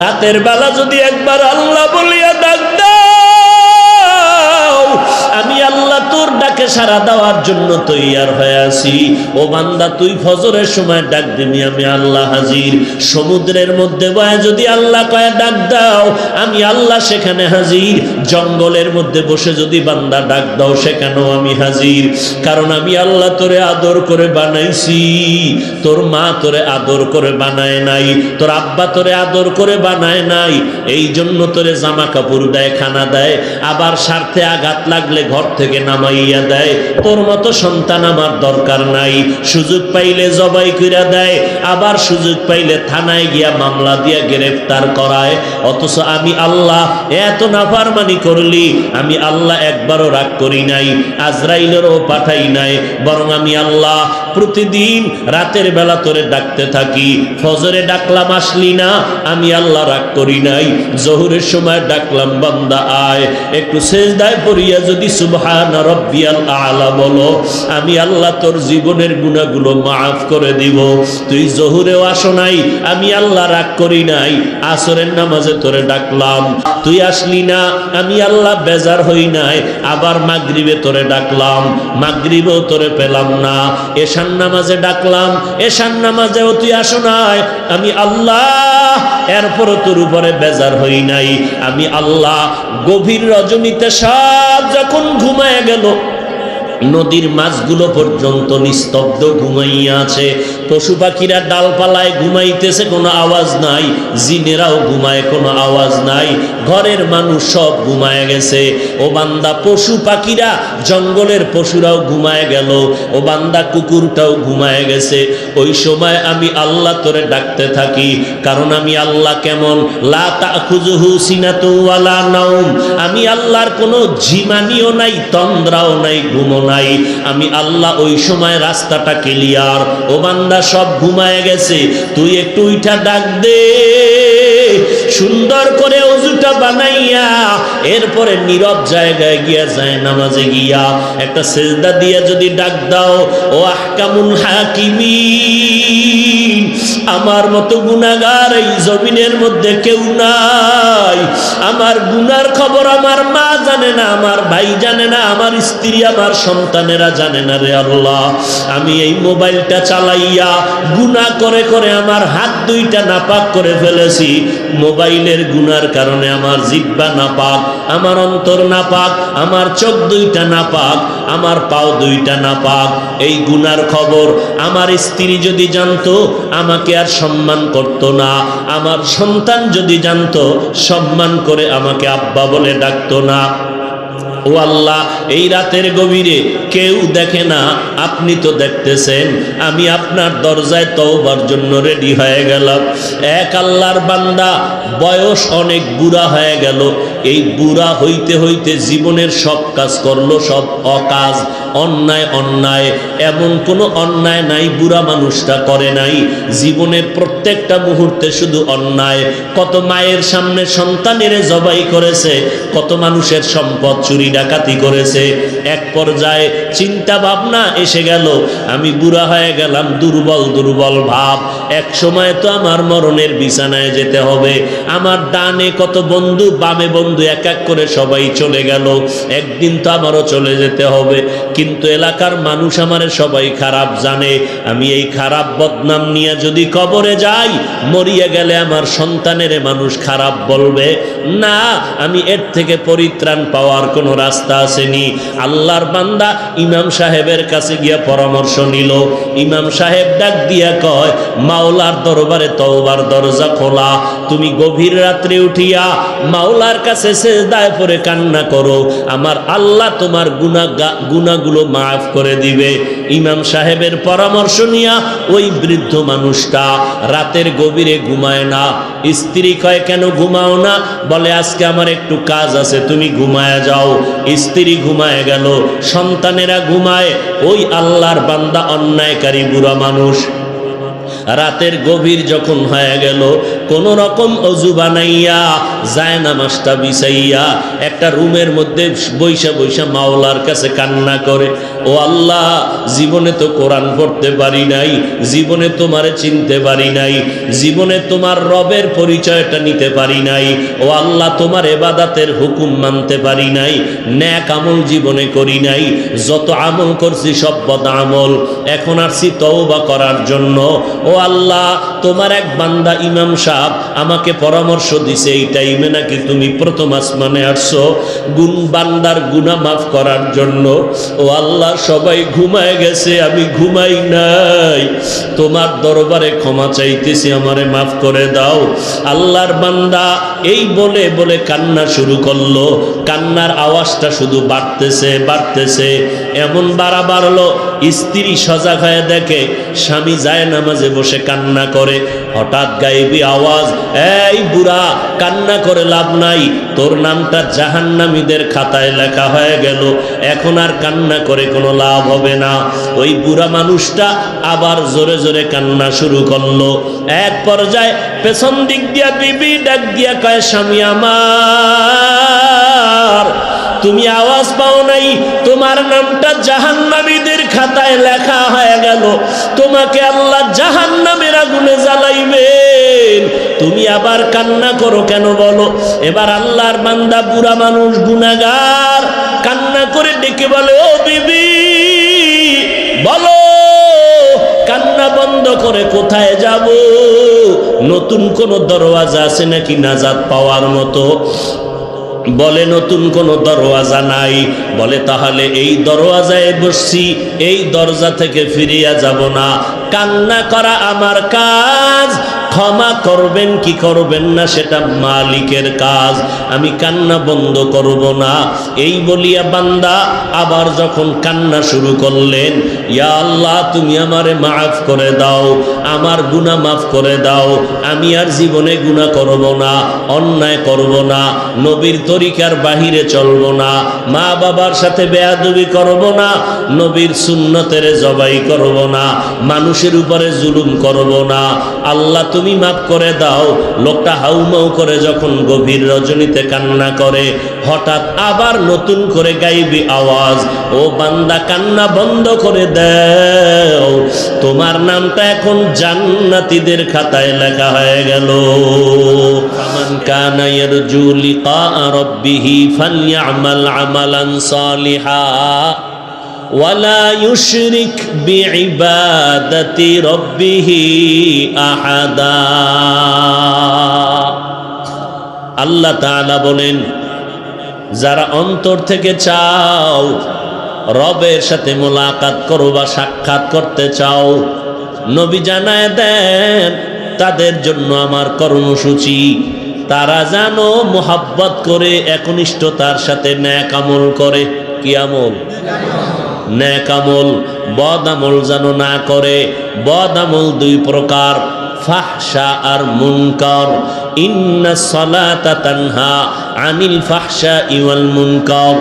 রাতের বেলা যদি একবার আল্লাহ বলিয়া সারা দেওয়ার জন্য তৈয়ার হয়ে আছি। ও বান্দা, তুই ফজরের সময় ডাক দিবি, আমি আল্লাহ হাজির। সমুদ্রের মধ্যে বয়ে যদি আল্লাহ কয়ে ডাক দাও, আমি আল্লাহ সেখানে হাজির। জঙ্গলের মধ্যে বসে যদি বান্দা ডাক দাও, সেখানেও আমি হাজির। কারণ আমি আল্লাহ তোরে আদর করে বানাইছি। তোর মা তোরে আদর করে বানায় নাই। তোর আব্বা তোরে আদর করে বানায় নাই। এই জন্য তোরে জামা কাপড় দেয়, খানা দেয়। আবার স্বার্থে আঘাত লাগলে ঘর থেকে নামাইয়া দেয়। তোর মতো সন্তান আমার দরকার নাই। সুযোগ পাইলে জবাই কইরা দেয়, আবার সুযোগ পাইলে থানায় গিয়া মামলা দিয়া গ্রেফতার করায়। অথচ আমি আল্লাহ এত নাফারমানি করলি, আমি আল্লাহ একবারও রাগ করি নাই, আজরাইলেরও পাঠাই নাই, বরং আমি আল্লাহ প্রতিদিন রাতের বেলা তোরে ডাকতে থাকি। ফজরে ডাকলাম, আসলি না। আমি আল্লাহ রাগ করি নাই। জহুরের সময় ডাকলাম, বান্দা আয়। একটু সেজদায় পড়িয়া যদি সুবহান রব্বিয়াল আলা বলো, আমি আল্লাহ তোর জীবনের গুণাগুলো মাফ করে দিব। তুই জহুরেও আসো নাই, আমি আল্লাহ রাগ করি নাই। আসরের নামাজে তোরে ডাকলাম, তুই আসলি না। আমি আল্লাহ বেজার হই নাই, আবার মাগরিবে তোরে ডাকলাম, মাগরিবেও তোরে পেলাম না। এশান নামাজে ডাকলাম এশান নামাজেও তুই আসো নাই। আমি আল্লাহ এরপর তোর উপরে বেজার হই নাই। আমি আল্লাহ গভীর রজনীতে সব যখন ঘুমায় গেল নদীর মাছগুলো পর্যন্ত নিস্তব্ধ ঘুমাইয়া আছে। পশু পাখিরা ডালপালায় ঘুমাইতেছে, কোনো আওয়াজ নাই। জিনেরাও ঘুমায়, কোনো আওয়াজ নাই। ঘরের মানুষ সব ঘুমায় গেছে। ও বান্দা, পশু পাখিরা, জঙ্গলের পশুরাও ঘুমায় গেল। ও বান্দা, কুকুরটাও ঘুমায় গেছে। ওই সময় আমি আল্লাহ তোরে ডাকতে থাকি, কারণ আমি আল্লাহ কেমন? লা তাখুজুহু সিনাতু ওয়ালা নাউম আমি আল্লাহর কোনো ঝিমানিও নাই, তন্দ্রাও নাই ঘুমো নাই। আমি আল্লাহ ওই সময় রাস্তাটা ক্লিয়ার ও বান্দা সব ঘুমায় গেছে। তুই একটু উইঠা ডাক দে। সুন্দর করে অজুটা বানাইয়া, এরপরে নীরব জায়গায় গিয়া যায় নামাজে গিয়া। একটা সেজদা দিয়া যদি ডাক দাও, ও আহকামুল হাকিমি আমার মতো গুনাগার এই জমিনের মধ্যে কেউ নাই। আমার গুনার খবর আমার মা জানে না, আমার ভাই জানে না, আমার স্ত্রী, আমার সন্তানেরা জানে না রে আল্লাহ। আমি এই মোবাইলটা চালাইয়া গুনাহ করে করে আমার হাত দুইটা নাপাক করে ফেলেছি। মোবাইলের গুনার কারণে আমার জিব্বা নাপাক, আমার অন্তর নাপাক, আমার চোখ দুইটা নাপাক, আমার পাও দুইটা নাপাক। এই গুনার খবর আমার স্ত্রী যদি জানতো, আমাকে আর সম্মান করত না। আমার সন্তান যদি জানতো, সম্মান করে আমাকে আব্বা বলে ডাকতো না। ও আল্লাহ, এই রাতের গভীরে কেউ দেখে না, আপনি তো দেখতেছেন, আমি আপনার দরজায় তওবার জন্য রেডি হয়ে গেলাম। এক আল্লাহর বান্দা, বয়স অনেক বুড়া হয়ে গেল এই বুড়া হইতে হইতে জীবনের সব কাজ করল, সব অকাজ, অন্যায় অন্যায়। এমন কোনো অন্যায় নাই, বুড়া মানুষটা করে নাই। জীবনের প্রত্যেকটা মুহূর্তে শুধু অন্যায়। কত মায়ের সামনে সন্তানের জবাই করেছে, কত মানুষের সম্পদ চুরি ডাকাতি করেছে। এক পর্যায়ে চিন্তা ভাবনা এসে গেল, আমি বুড়া হয়ে গেলাম, দুর্বল দুর্বল ভাব। এক সময় তো আমার মরণের বিছানায় যেতে হবে। আমার ডানে কত বন্ধু, বামে বন্ধু এক এক করে সবাই চলে গেল। একদিন তো আমারও চলে যেতে হবে। কিন্তু এলাকার মানুষ আমারে সবাই খারাপ জানে। আমি এই খারাপ বদনাম নিয়ে যদি কবরে যাই, মরিয়া গেলে আমার সন্তানের মানুষ খারাপ বলবে। না, আমি এর থেকে পরিত্রাণ পাওয়ার কোনো রাস্তা আসেনি। আল্লাহর বান্দা ইমাম সাহেবের কাছে গিয়া পরামর্শ নিল। ইমাম সাহেব ডাক দিয়া কয়, মাওলার দরবারে তওবার দরজা খোলা। তুমি গভীর রাত্রে উঠিয়া মাওলার কাছে সেজদায় পরে কান্না করো। আমার আল্লাহ তোমার গুণা গুণাগুলো মাফ করে দিবে। ইমাম সাহেবের পরামর্শ নিয়া ওই বৃদ্ধ মানুষটা রাতের গভীরে ঘুমায় না। স্ত্রী কয়, কেন ঘুমাও না? বলে, আজকে আমার একটু কাজ আছে, তুমি ঘুমায় যাও। স্ত্রী ঘুমায় গেল। সন্তানেরা ঘুমায়। ওই আল্লাহর বান্দা অন্যায়কারী বুড়া মানুষ। রাতের গভীর যখন হয়ে গেল কোন রকম অজু বানাইয়া যায় নামাজটা বিছাইয়া, একটা রুমের মধ্যে বৈশা বৈশা মাওলার কাছে কান্না করে, ও আল্লাহ, জীবনে তো কোরআন পড়তে পারি নাই, জীবনে তোমারে চিনতে পারি নাই, জীবনে তোমার রবের পরিচয়টা নিতে পারি নাই, ও আল্লাহ, তোমার এবাদাতের হুকুম মানতে পারি নাই, ন্যাক আমল জীবনে করি নাই, যত আমল করছি সব আমল, এখন আসছি তওবা করার জন্য, ও আল্লাহ, তোমার এক বান্দা ইমাম সাহেব আমাকে পরামর্শ দিছে, এই টাইমে নাকি তুমি প্রথম আসমানে আসছো। গুণ, বান্দার গুণা মাফ করার জন্য। ও আল্লাহ, সবাই ঘুমায় গেছে, আমি ঘুমাই নাই। তোমার দরবারে ক্ষমা চাইতেছি, আমারে মাফ করে দাও। আল্লাহর বান্দা এই বলে বলে কান্না শুরু করল। কান্নার আওয়াজটা শুধু বাড়তেছে বাড়তেছে। এমন বাড়া বাড়লো, স্ত্রী সজাগ হয়ে দেখে, স্বামী যায় নামাজে বসে কান্না করে। হঠাৎ গাইবি আওয়াজ, এই বুড়া, কান্না করে লাভ নাই। তোর নামটা জাহান্নামীদের খাতায় লেখা হয়ে গেল। এখন আর কান্না করে কোনো লাভ হবে না। ওই বুড়া মানুষটা আবার জোরে জোরে কান্না শুরু করল। এক পর্যায়ে পেছন দিক দিয়া বিবি ডাক দিয়া কয়, স্বামী আমার তুমি আওয়াজ পাও নাই। তোমার নামটা জাহান্নামীদের খাতায় লেখা হয়ে গেল। তোমাকে আল্লাহ জাহান্নামের আগুনে জ্বালাইবেন। তুমি আবার কান্না করো কেন বলো? এবার আল্লাহর বান্দা বুড়া মানুষ গুনাগার কান্না করে ডেকে বলে, ও বিবি, বলো, কান্না বন্ধ করে কোথায় যাব? নতুন কোন দরওয়াজা আছে নাকি নাজাত পাওয়ার মতো? বলে, নতুন কোনো দরওয়াজা নাই। বলে, তাহলে এই দরওয়াজায় বসছি, এই দরজা থেকে ফিরিয়া যাব না। কান্না করা আমার কাজ ক্ষমা করবেন কি করবেন না সেটা মালিকের কাজ। আমি কান্না বন্ধ করব না। এই বলিয়া বান্দা আবার যখন কান্না শুরু করলেন, ইয়া আল্লাহ, তুমি আমারে মাফ করে দাও, আমার গুণা মাফ করে দাও, আমি আর জীবনে গুণা করব না, অন্যায় করব না, নবীর তরিকার বাহিরে চলব না মা বাবার সাথে বেয়াদবি করব না, নবীর সুন্নতের জবাই করব না, মানুষের উপরে জুলুম করব না, আল্লাহ তুমি আমি মাফ করে দাও। লোকটা হাউমাউ করে যখন গভীর রজনীতে কান্না করে, হঠাৎ আবার নতুন করে গাইবি আওয়াজ, ও বান্দা, কান্না বন্ধ করে দেও। তোমার নামটা এখন জান্নাতিদের খাতায় লেখা হয়ে গেল। আমান জুলি ইয়ারজু লিকা রাব্বিহি আমালান সালিহা ওয়ালা ইউশরিক বিবাদতি রব্বিহি আহাদা। আল্লাহ বলেন, যারা অন্তর থেকে চাও, রবের সাথে মোলাকাত করো বা সাক্ষাৎ করতে চাও, নবী জানায় দেন, তাদের জন্য আমার কর্মসূচি। তারা জানো মোহাব্বত করে, একনিষ্ঠতার সাথে ন্যাক আমল করে। কি আমল? ন্যাক আমল বদ আমল যেন না করে। বদ আমল দুই প্রকার, ফাহশা আর মুনকার। ইন্না সালাতা তানহা আনিল ফাহশা ইওয়াল মুনকার।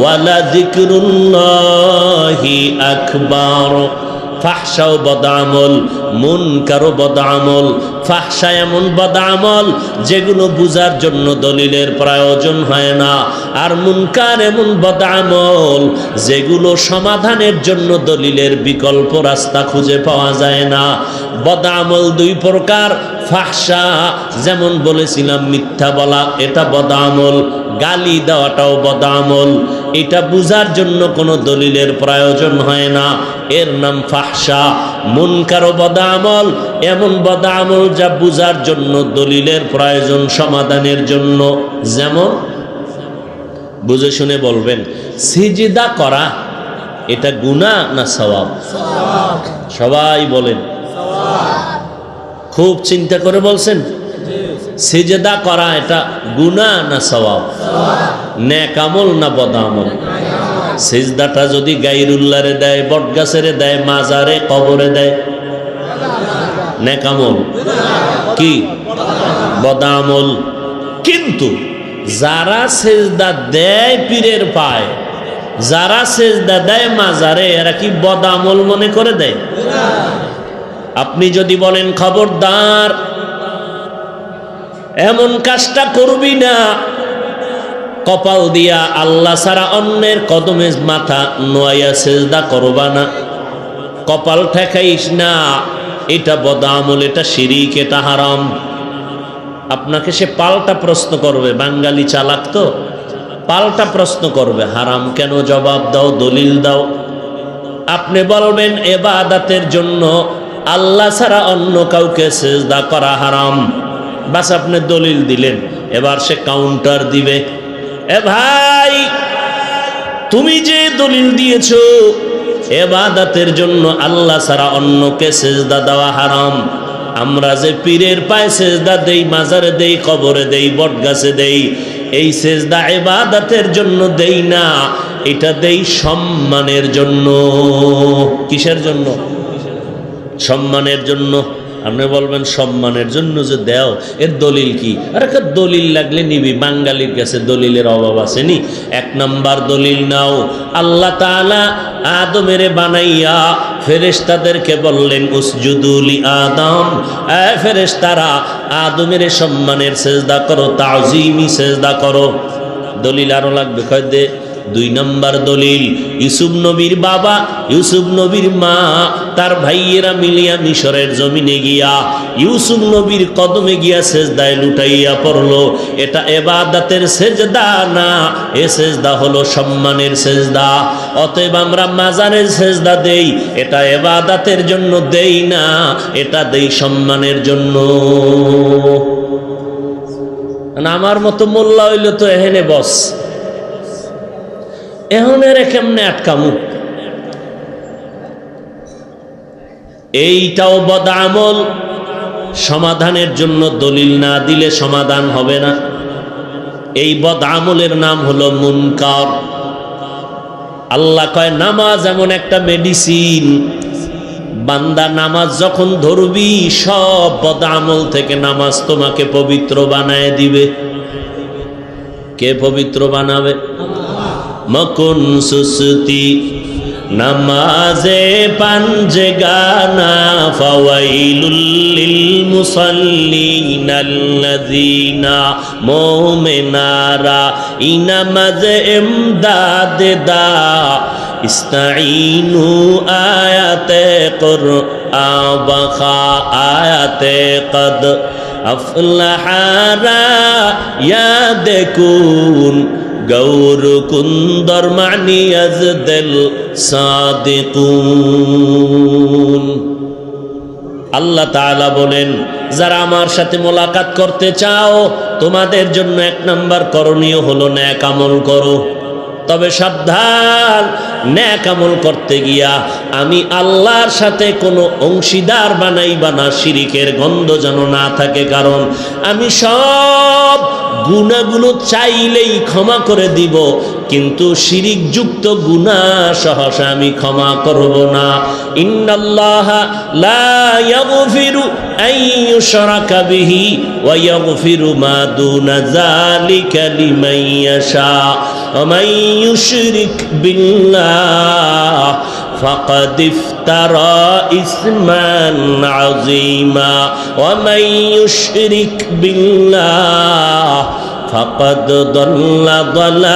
ওয়ালা যিকরুল্লাহি আকবার। ফাহসাও বদামল, মুনকারও বদামল। ফাহসা এমন বদামল, যেগুলো বুঝার জন্য দলিলের প্রয়োজন হয় না। আর মুনকার এমন বদামল যেগুলো সমাধানের জন্য দলিলের বিকল্প রাস্তা খুঁজে পাওয়া যায় না। বদামল দুই প্রকার ফাহসা যেমন বলেছিলাম মিথ্যা বলা, এটা বদামল গালি দেওয়াটাও বদামল এটা বুঝার জন্য কোনো দলিলের প্রয়োজন হয় না। এর নাম ফাহসা মুনকার বদামল এমন বদামল যা বুঝার জন্য দলিলের প্রয়োজন সমাধানের জন্য। যেমন বুঝে শুনে বলবেন, সিজিদা করা, এটা গুণা না সওয়াব? সবাই বলেন। খুব চিন্তা করে বলছেন, সিজেদা করা, এটা গুণা না সওয়াব? নেকামল না বদামল সিজদাটা যদি গাইরুল্লারে দেয়, বটগাছেরে দেয়, মাজারে, কবরে দেয় নেকামল কি? বদামল কিন্তু যারা সেজদা দেয় পীরের পায়, যারা সেজদা দেয় মাজারে, এরা কি বদামল মনে করে দেয়? আপনি যদি বলেন, খবরদার, এমন কাজটা করবি না। কপাল দিয়া আল্লাহ সারা অন্যের কদমে মাথা নোয়াইয়া সেজদা করবা না। কপাল ঠেকাইস না, এটা বদামল, এটা শিরিক, এটা হারাম। আপনাকে সে পাল্টা প্রশ্ন করবে, বাঙালি চালাক তো। পাল্টা প্রশ্ন করবে, হারাম কেন? জবাব দাও, দলিল দাও। আপনি বলবেন, এবাদাতের জন্য আল্লাহ ছাড়া অন্য কাউকে সেজদা করা হারাম। বাস আপনি দলিল দিলেন, এবার সে কাউন্টার দিবে। এ ভাই, তুমি যে দলিল দিয়েছ, এবাদাতের জন্য আল্লাহ ছাড়া অন্যকে সেজদা দেওয়া হারাম। আমরা যে পীরের পায়ে সেজদা দেই, মাজারে দেই, কবরে দেই, বটগাছে দেই, এই সেজদা এবাদাতের জন্য দেই না, এটা দেই সম্মানের জন্য। কিসের জন্য? সম্মানের জন্য। আপনি বলবেন, সম্মানের জন্য যে দেও, এর দলিল কি? আর একটা দলিল লাগলে নিবি, বাঙালির কাছে দলিলের অভাব আসেনি। এক নাম্বার দলিল নাও, আল্লাহ তাআলা আদমেরে বানাইয়া ফেরেশতাদেরকে বললেন উসজুদুলি আদম। এ ফেরেশতারা, আদমের সম্মানের সেজদা করো, তাজিমি সেজদা করো। দলিল আরও লাগবে, কয় দে। দুই নম্বর দলিল, ইউসুফ নবীর বাবা, ইউসুফ নবীর মা, তার ভাইয়েরা মিলিয়া মিশরের জমিনে গিয়া ইউসুফ নবীর কদমে গিয়া সেজদায় লুটাইয়া পড়ল। এটা এবাদাতের সেজদা না, এ সেজদা হলো সম্মানের সেজদা। অতএব আমরা মাজারের সেজদা দেই, এটা এবাদাতের জন্য দেই না, এটা দেই সম্মানের জন্য। আমার মতো মোল্লা হইল তো এহেনে বস। এহনের কেমনে আটকামু? এইটাও বদামল সমাধানের জন্য দলিল না দিলে সমাধান হবে না। এই বদামলের নাম হলো মুনকার। আল্লাহ কয়, নামাজ এমন একটা মেডিসিন। বান্দা নামাজ যখন ধরবি, সব বদামল থেকে নামাজ তোমাকে পবিত্র বানায় দিবে। কে পবিত্র বানাবে? মকুন সুস্তি, নামাজে পাঞ্জে গানা, ফাওয়াইলুল মুসাল্লিনাল্লাযিনা মুমিনারা, ইনামাজ ইমদাদ দা ইস্তাইনু আয়াতে কুরআন আয়াতে কদ আফলাহারা, ইয়াদকুন গৌর কুন্দর মানিয়াজ দিল সাদিকুন। আল্লাহ তাআলা বলেন, যারা আমার সাথে মোলাকাত করতে চাও, তোমাদের জন্য এক নাম্বার করণীয় হলো ন্যাক আমল করো। তবে সাবধান, ন্যাক আমল করতে গিয়া আমি আল্লাহর সাথে কোনো অংশীদার বানাই বানা শিরিকের গন্ধ যেন না থাকে, কারণ আমি সব গুণাগুলো চাইলেই ক্ষমা করে দিব কিন্তু শিরিক যুক্ত গুণা সহসা আমি ক্ষমা করব না ইন্নাল্লাহ লা ইয়াগফিরু আন ইউশরাকা বিহি ওয়া ইয়াগফিরু মা দুনা যালিকা লিমান ইয়াশা ওয়া মান ইউশরিক বিল্লাহ فقد افترى اسما عظيما ومن يشرك بالله فقد ضل ضلالا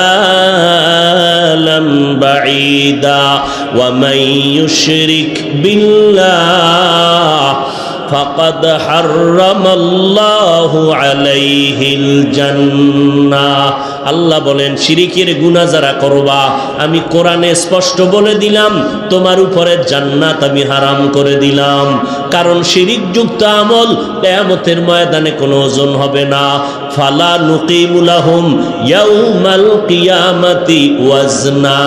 بعيدا. ومن يشرك بالله فقد حرم الله عليه الجنة. আল্লাহ বলেন, শিরিকের গুণা যারা করবা, আমি কোরআনে স্পষ্ট বলে দিলাম, তোমার উপরে জান্নাত আমি হারাম করে দিলাম। কারণ শিরিকযুক্ত আমল কেয়ামতের ময়দানে কোনো ওজন হবে না। ফালা নুকিমুলাহুম ইয়াউমাল কিয়ামাতি ওয়াজনা।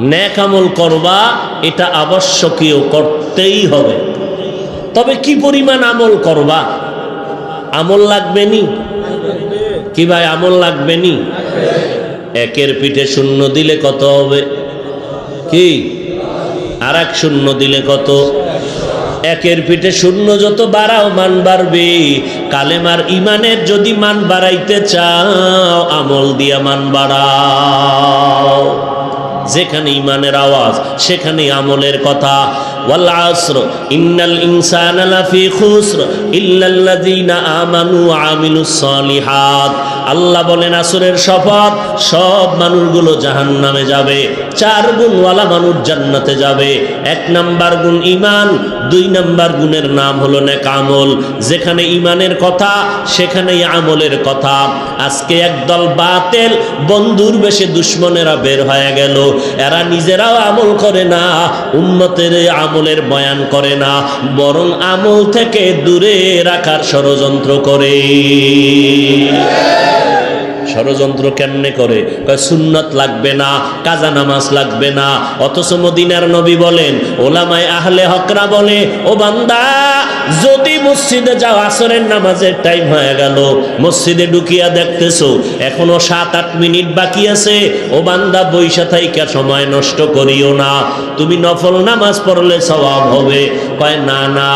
ন্যাক আমল করবা, এটা আবশ্যকীয় করতেই হবে। তবে কি পরিমাণ আমল করবা? আমল লাগবে নি? কি ভাই, আমল লাগবে নি? একের পিঠে শূন্য দিলে কত হবে? কি? আর এক শূন্য দিলে কত? একের পিঠে শূন্য যত বাড়াও মান বাড়বে। কালেমার ইমানের যদি মান বাড়াইতে চাও, আমল দিয়া মান বাড়াও। যেখানে ইমানের আওয়াজ সেখানে আমলের কথা। ওয়াল আসর ইন্নাল ইনসানা লাফি খুসর ইল্লাল্লাযীনা আমানু ওয়া আমিলুস সালিহাত আল্লাহ বলেন, আসরের শপথ, সব মানুষগুলো জাহান্নামে যাবে। চার গুণওয়ালা মানুষ জান্নাতে যাবে। এক নাম্বার গুণ ইমান দুই নাম্বার গুণের নাম হলো নেক আমল। যেখানে ইমানের কথা, সেখানেই আমলের কথা। আজকে একদল বাতেল বন্ধুর বেশে দুশ্মনেরা বের হয়ে গেল। এরা নিজেরাও আমল করে না, উম্মতের এই আমলের বয়ান করে না। বরং আমল থেকে দূরে রাখার ষড়যন্ত্র করে। ষড়যন্ত্র কেমনে করে? সুন্নত লাগবে না, কাজা নামাজ লাগবে না। অথচ মদিনার নবী বলেন, ওলামায় আহলে হকরা বলে, ও বান্দা, যদি মসজিদে যাও, আসরের নামাজের টাইম হয়ে গেল। মসজিদে ঢুকিয়া দেখতেছো, এখনও সাত আট মিনিট বাকি আছে। ও বান্দা বৈশা থাইকা সময় নষ্ট করিও না। তুমি নফল নামাজ পড়লে স্বভাব হবে। কয়, না না,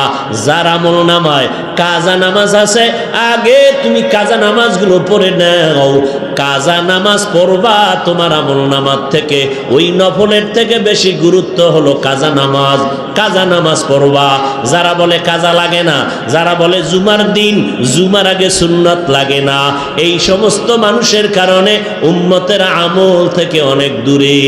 যার আমল নামায় কাজা নামাজ আছে, আগে তুমি কাজা নামাজগুলো পড়ে নাও। কাজা নামাজ পড়বা তোমার আমল নামাজ থেকে। ওই নফলের থেকে বেশি গুরুত্ব হলো কাজা নামাজ। কাজা নামাজ পড়বা। যারা বলে কাজা লাগে না, যারা বলে জুমার দিন, জুমার আগে সুন্নত লাগে না। এই সমস্ত মানুষের কারণে উম্মতের আমল থেকে অনেক দূরে।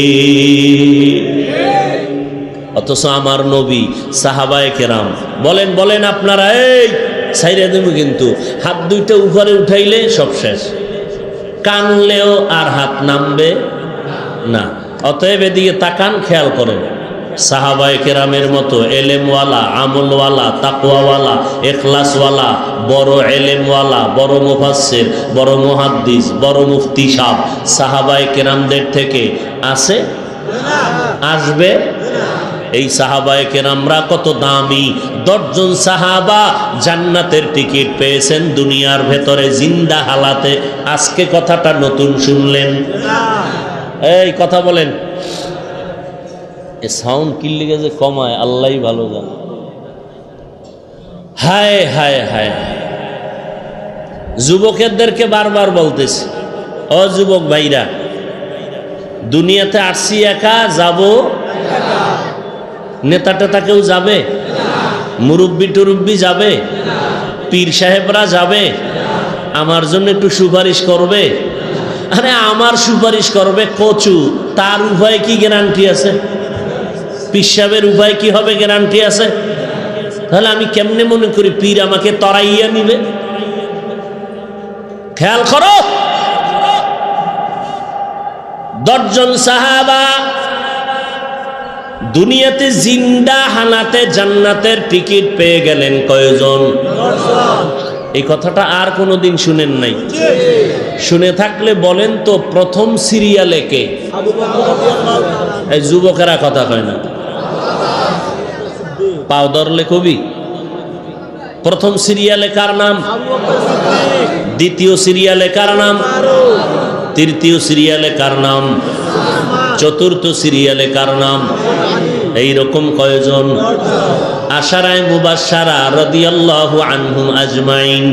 অথচ আমার নবী, সাহাবায়ে কেরাম বলেন বলেন আপনারা, এই সাইরে দেবো কিন্তু। হাত দুইটা উপরে উঠাইলে সব শেষ। কানলেও আর হাত নামবে না। অতএব এদিকে তাকান, খেয়াল করেন। সাহাবায়ে কেরামের মতো এলেমওয়ালা, আমলওয়ালা তাকুয়াওয়ালা এখলাসওয়ালা, বড় এলেমওয়ালা, বড় মুফাসসির, বড় মুহাদ্দিস, বড় মুফতি সাহ সাহাবায়ে কেরামদের থেকে আসে আসবে? এই সাহাবায়ে কেরামরা কত দামি, দশজন সাহাবা জান্নাতের টিকিট পেয়েছেন দুনিয়ার ভেতরে জিন্দা হালাতে। আজকে কথাটা নতুন শুনলেন। এই কথা বলেন। এ সাউন্ড কিল্লিগে যে কমায় আল্লাহই ভালো জানে। হায় হায় হায়। যুবকেরদেরকে বারবার বলতেছি অ যুবক ভাইরা, দুনিয়াতে আসছি একা, যাব নেতা টেতা কেউ যাবে? মুরব্বি টুরব্বি যাবে? পীর সাহেবরা যাবে? আমার জন্য একটু সুপারিশ করবে? আরে, আমার সুপারিশ করবে কচু। তার উপায় কি গ্যারান্টি আছে? পীর সাহেবের উপায় কি হবে গ্যারান্টি আছে? তাহলে আমি কেমনে মনে করি পীর আমাকে তরাইয়া নিবে? খেয়াল করো। দশজন সাহাবা দুনিয়াতে জিন্দা হানাতে জান্নাতের টিকিট পেয়ে গেলেন কয়জন? এই কথাটা আর কোনোদিন শুনেন নাই। শুনে থাকলে বলেন তো, প্রথম সিরিয়ালে কে? যুবকেরা কথা কয় না। পাও ধরলে কবি। প্রথম সিরিয়ালে কার নাম? দ্বিতীয় সিরিয়ালে কার নাম? তৃতীয় সিরিয়ালে কার নাম? চতুর্থ সিরিয়ালে কার নাম? এই রকম কয়জন? আশারায় মুবাসারা রদিয়াল্লাহু আনহুম আজমাইন।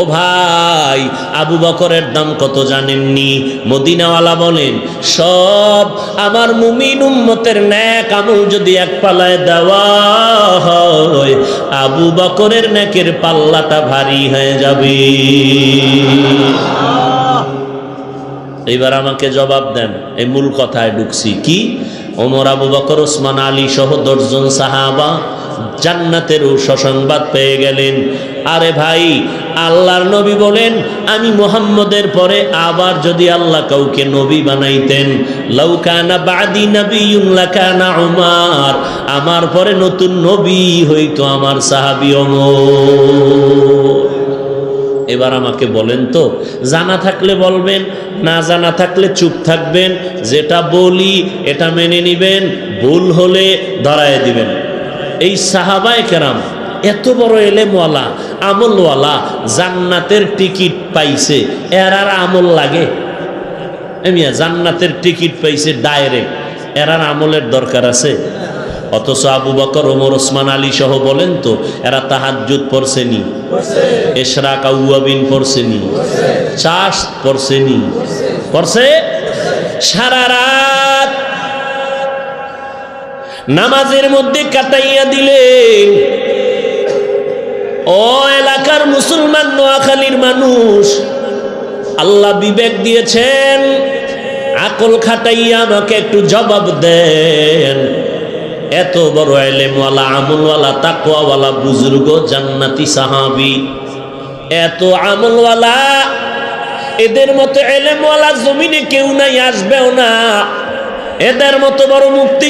ও ভাই, আবু বকরের দাম কত জানেননি? মদিনাওয়ালা বলেন, সব আমার মুমিন উম্মতের ন্যাক আমল যদি এক পালায় দেওয়া হয়, আবু বকরের ন্যাকের পাল্লাটা ভারী হয়ে যাবে। এইবার আমাকে জবাব দেন, এই মূল কথায় ঢুকছি। কি? ওমর, আবু বকর, ওসমান, আলী সহ দশজন সাহাবা জান্নাতেরও সসংবাদ পেয়ে গেলেন। আরে ভাই, আল্লাহর নবী বলেন, আমি মোহাম্মদের পরে আবার যদি আল্লাহ কাউকে নবী বানাইতেন লৌকানা বাদি নবীন লাকানা উমার, আমার পরে নতুন নবী হইতো আমার সাহাবি ওমর। এবার আমাকে বলেন তো, জানা থাকলে বলবেন, না জানা থাকলে চুপ থাকবেন, যেটা বলি এটা মেনে নিবেন, ভুল হলে ধরায় দিবেন। এই সাহাবায় কেরাম এত বড় এলেমওয়ালা, আমলওয়ালা, জান্নাতের টিকিট পাইছে, এর আর আমল লাগে? জান্নাতের টিকিট পাইছে ডাইরেক্ট, এর আর আমলের দরকার আছে? অথচ আবু বকর, ওমর, ওসমান, আলী সহ বলেন তো, এরা তাহাজ্জুদ পড়ছেনি। এশরাক, আউয়াবিন পড়ছেনি। চাষ পড়ছেনি। পড়ছে? সারা রাত। নামাজের মধ্যে কাটাইয়া দিলেন। ও এলাকার মুসলমান নোয়াখালীর মানুষ, আল্লাহ বিবেক দিয়েছেন, আকল খাটাইয়া আমাকে একটু জবাব দেন। এত বড় এলেমওয়ালা আমলওয়ালা, তাকওয়াওয়ালা, বুজুর্গ, জান্নাতি সাহাবি। এত আমলওয়ালা, এদের মতো এলেমওয়ালা জমিনে কেউ নাই, আসবেও না। এদের মতো বড় মুক্তি